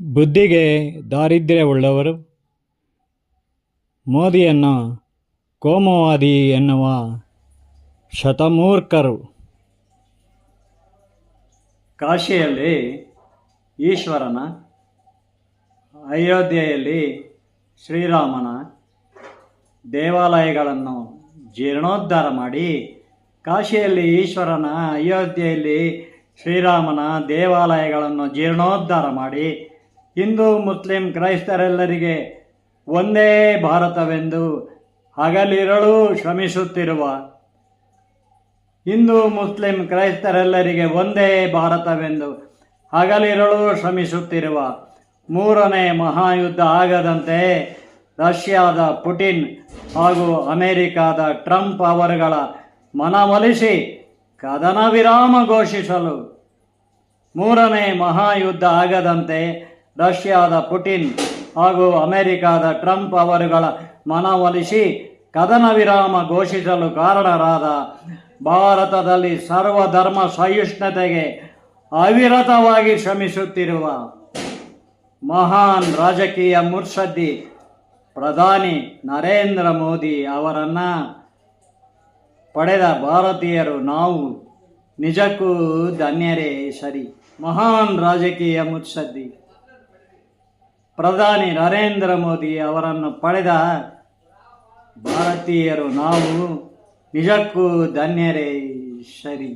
ಬುದ್ಧಿಗೆ ದಾರಿದ್ರ್ಯವುಳ್ಳವರು, ಮೋದಿಯನ್ನು ಕೋಮವಾದಿ ಎನ್ನುವ ಶತಮೂರ್ಖರು. ಕಾಶಿಯಲ್ಲಿ ಈಶ್ವರನ, ಅಯೋಧ್ಯೆಯಲ್ಲಿ ಶ್ರೀರಾಮನ ದೇವಾಲಯಗಳನ್ನು ಜೀರ್ಣೋದ್ಧಾರ ಮಾಡಿ ಕಾಶಿಯಲ್ಲಿ ಈಶ್ವರನ, ಅಯೋಧ್ಯೆಯಲ್ಲಿ ಶ್ರೀರಾಮನ ದೇವಾಲಯಗಳನ್ನು ಜೀರ್ಣೋದ್ಧಾರ ಮಾಡಿ ಹಿಂದೂ, ಮುಸ್ಲಿಂ, ಕ್ರೈಸ್ತರೆಲ್ಲರಿಗೆ ಒಂದೇ ಭಾರತವೆಂದು ಹಗಲಿರಳು ಶ್ರಮಿಸುತ್ತಿರುವ ಹಿಂದೂ, ಮುಸ್ಲಿಂ, ಕ್ರೈಸ್ತರೆಲ್ಲರಿಗೆ ಒಂದೇ ಭಾರತವೆಂದು ಹಗಲಿರಳು ಶ್ರಮಿಸುತ್ತಿರುವ ಮೂರನೇ ಮಹಾಯುದ್ಧ ಆಗದಂತೆ ರಷ್ಯಾದ ಪುಟಿನ್ ಹಾಗೂ ಅಮೆರಿಕಾದ ಟ್ರಂಪ್ ಅವರುಗಳ ಮನವೊಲಿಸಿ ಕದನ ವಿರಾಮ ಘೋಷಿಸಲು ಮೂರನೇ ಮಹಾಯುದ್ಧ ಆಗದಂತೆ ರಷ್ಯಾದ ಪುಟಿನ್ ಹಾಗೂ ಅಮೆರಿಕಾದ ಟ್ರಂಪ್ ಅವರುಗಳ ಮನವೊಲಿಸಿ ಕದನ ವಿರಾಮ ಘೋಷಿಸಲು ಕಾರಣರಾದ ಭಾರತದಲ್ಲಿ ಸರ್ವಧರ್ಮ ಸಹಿಷ್ಣುತೆಗೆ ಅವಿರತವಾಗಿ ಶ್ರಮಿಸುತ್ತಿರುವ ಮಹಾನ್ ರಾಜಕೀಯ ಮುತ್ಸದ್ದಿ ಪ್ರಧಾನಿ ನರೇಂದ್ರ ಮೋದಿ ಅವರನ್ನು ಪಡೆದ ಭಾರತೀಯರು ನಾವು. ನಿಜಕ್ಕೂ ಧನ್ಯರೇ, ಸರಿ. ಮಹಾನ್ ರಾಜಕೀಯ ಮುತ್ಸದ್ದಿ. ಪ್ರಧಾನಿ ನರೇಂದ್ರ ಮೋದಿ ಅವರನ್ನು ಪಡೆದ ಭಾರತೀಯರು ನಾವು ನಿಜಕ್ಕೂ ಧನ್ಯರೇ ಸರಿ